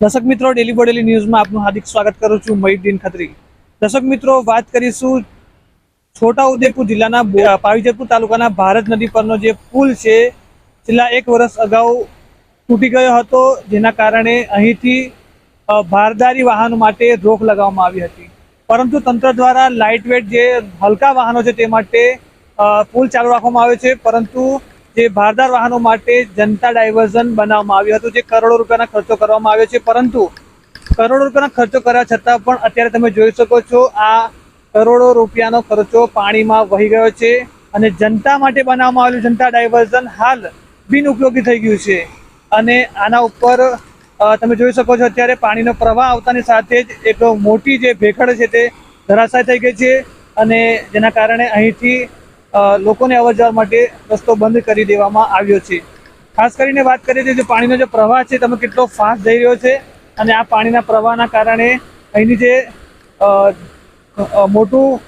દર્શક મિત્રો ડેલી બોડેલી ન્યૂઝમાં આપનું હાર્દિક સ્વાગત કરું છું મહીદ્દીન ખત્રી. દર્શક મિત્રો, વાત કરીશું છોટાઉદેપુર જિલ્લાના પાવીજરપુર તાલુકાના ભારત નદી પરનો જે પુલ છે, છેલ્લા એક વર્ષ અગાઉ તૂટી ગયો હતો, જેના કારણે અહીંથી ભારદારી વાહનો માટે રોક લગાવવામાં આવી હતી. પરંતુ તંત્ર દ્વારા લાઇટ વેટ જે હલકા વાહનો છે તે માટે પુલ ચાલુ રાખવામાં આવ્યો છે, પરંતુ જે ભારદાર વાહનો માટે જનતા ડાયવર્ઝન બનાવવામાં આવ્યું હતું, જે કરોડો રૂપિયાના ખર્ચો કરવામાં આવ્યો છે. પરંતુ કરોડો રૂપિયાનો ખર્ચો કર્યા છતાં પણ અત્યારે તમે જોઈ શકો છો, આ કરોડો રૂપિયાનો ખર્ચો પાણીમાં વહી ગયો છે અને જનતા માટે બનાવવામાં આવેલું જનતા ડાયવર્ઝન હાલ બિનઉપયોગી થઈ ગયું છે. અને આના ઉપર તમે જોઈ શકો છો અત્યારે પાણીનો પ્રવાહ આવતાની સાથે જ એક મોટી જે ભેખડ છે તે ધરાશાય થઈ ગઈ છે અને જેના કારણે અહીંથી લોકોને અવર માટે રસ્તો બંધ કરી દેવામાં આવ્યો છે. ખાસ કરીને વાત કરીએ તો પાણીનો જે પ્રવાહ છે, તમે કેટલો ફાસ્ટ જઈ રહ્યો છે અને આ પાણીના પ્રવાહના કારણે અહીંની જે મોટું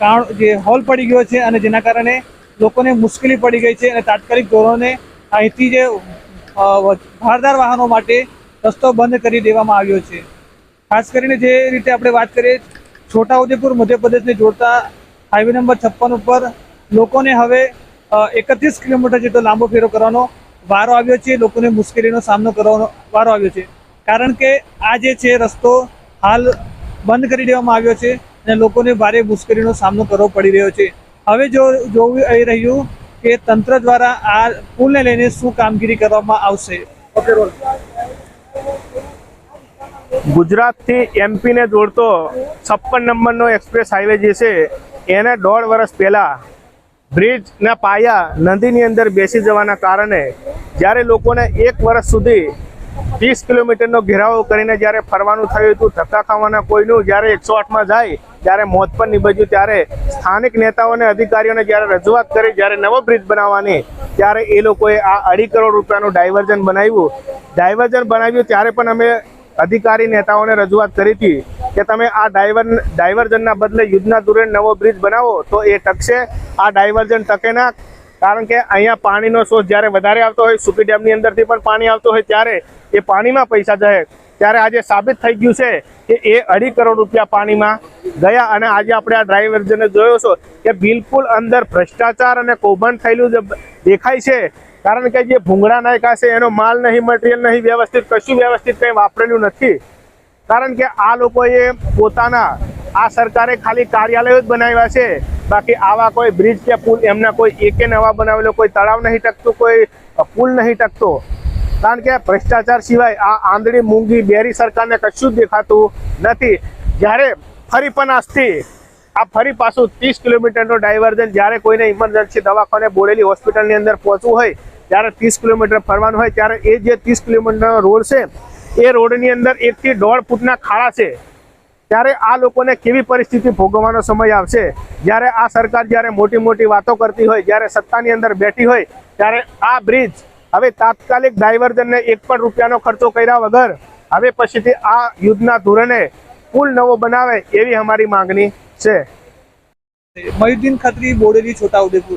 કાણ જે હોલ પડી ગયો છે અને જેના કારણે લોકોને મુશ્કેલી પડી ગઈ છે અને તાત્કાલિક ધોરણે અહીંથી જે ભારદાર વાહનો માટે રસ્તો બંધ કરી દેવામાં આવ્યો છે. ખાસ કરીને જે રીતે આપણે વાત કરીએ છોટાઉદેપુર મધ્યપ્રદેશને જોડતા હાઈવે નંબર છપ્પન ઉપર લોકોને હવે એકત્રીસ કિલોમીટર જેટલો લાંબો ફેરો કરવાનો વારો આવ્યો છે. લોકોને મુશ્કેલીનો સામનો કરવાનો વારો આવ્યો છે. કારણ કે આ જે છે રસ્તો હાલ બંધ કરી દેવામાં આવ્યો છે અને લોકોને ભારે મુશ્કેલીનો સામનો કરવો પડી રહ્યો છે. હવે જો જોવું એ રહ્યું કે તંત્ર દ્વારા આ પુલને લઈને શું કામગીરી કરવામાં આવશે? ગુજરાતથી એમપીને જોડતો છપ્પન નંબરનો એક્સપ્રેસ હાઈવે જે છે એને દોઢ વર્ષ પહેલાં બ્રિજના પાયા નદીની અંદર બેસી જવાના કારણે જ્યારે લોકોને એક વર્ષ સુધી ત્રીસ કિલોમીટરનો ઘેરાવો કરીને જ્યારે ફરવાનું થયું હતું, ધક્કા ખાવાના કોઈનું, જ્યારે એકસો આઠમાં જાય, ત્યારે મોત પર નિભજ્યું ત્યારે સ્થાનિક નેતાઓને, અધિકારીઓને જ્યારે રજૂઆત કરી, જ્યારે નવો બ્રિજ બનાવવાની, ત્યારે એ લોકોએ આ અઢી કરોડ રૂપિયાનું ડાયવર્ઝન બનાવ્યું. ડાયવર્ઝન બનાવ્યું ત્યારે પણ અમે અધિકારી નેતાઓને રજૂઆત કરી હતી. કે તમે આ ડાયવર ડાયવર્ઝનના બદલે યુદ્ધના ધોરણે નવો બ્રિજ બનાવો, તો એ ટકશે. આ ડાયવર્ઝન ટકે ના, કારણ કે અહીંયા પાણીનો સોર્સ જ્યારે વધારે આવતો હોય સુકી ડેમની અંદરથી પણ પાણી આવતો હોય ત્યારે એ પાણીમાં પૈસા જાય. ત્યારે આજે સાબિત થઈ ગયું છે કે એ અઢી કરોડ રૂપિયા પાણીમાં ગયા અને આજે આપણે આ ડ્રાઈવર્ઝને જોયો છો કે બિલકુલ અંદર ભ્રષ્ટાચાર અને કૌભાંડ થયેલું દેખાય છે. કારણ કે જે ભૂંગળા નાયકા છે, એનો માલ નહીં મટીરિયલ નહીં, વ્યવસ્થિત, કશું વ્યવસ્થિત કંઈ વાપરેલું નથી. કારણ કે આ લોકોએ પોતાના, આ સરકારે ખાલી કાર્યાલયો જ બનાવ્યા છે. બાકી આવા કોઈ બ્રિજ કે પુલ, એમના કોઈ એકે નવા બનાવેલો, કોઈ તળાવ નહીં ટકતું, કોઈ પુલ નહીં ટકતો. કારણ કે ભ્રષ્ટાચાર સિવાય આ આંધળી મૂંગી બેરી સરકારને કશું જ દેખાતું નથી. જ્યારે ફરી પણ આજથી, આ ફરી પાછું ત્રીસ કિલોમીટરનો ડાયવર્ઝન જ્યારે કોઈને ઇમરજન્સી દવાખાને બોડેલી હોસ્પિટલની અંદર પહોંચવું હોય, ત્યારે ત્રીસ કિલોમીટર ફરવાનું હોય, ત્યારે એ જે ત્રીસ કિલોમીટરનો રોડ છે એ રોડની અંદર એકથી દોઢ ફૂટના ખાડા છે, ત્યારે આ લોકોને કેવી પરિસ્થિતિ ભોગવવાનો સમય આવશે? જ્યારે આ સરકાર જ્યારે મોટી મોટી વાતો કરતી હોય, જ્યારે સત્તાની અંદર બેઠી હોય, ત્યારે આ બ્રિજ હવે તાત્કાલિક ડાયવર્ઝનને એક પણ રૂપિયાનો ખર્ચો કર્યા વગર હવે પછીથી આ યુદ્ધના ધોરણે પુલ નવો બનાવે એવી અમારી માંગણી છે. મયુદ્દીન ખત્રી, બોડેલી, છોટાઉદેપુર.